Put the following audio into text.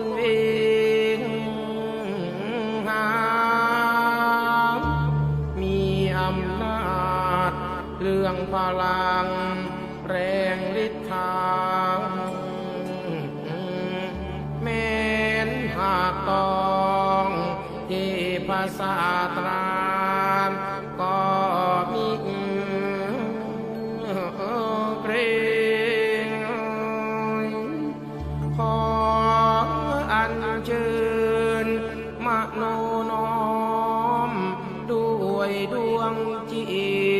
นเองหามีอำนาจ เรื่องพลัง แรงฤทธางเมนหากต้องที่ภาษาตราม อันเชิญมโนน้อม ด้วยดวงจิต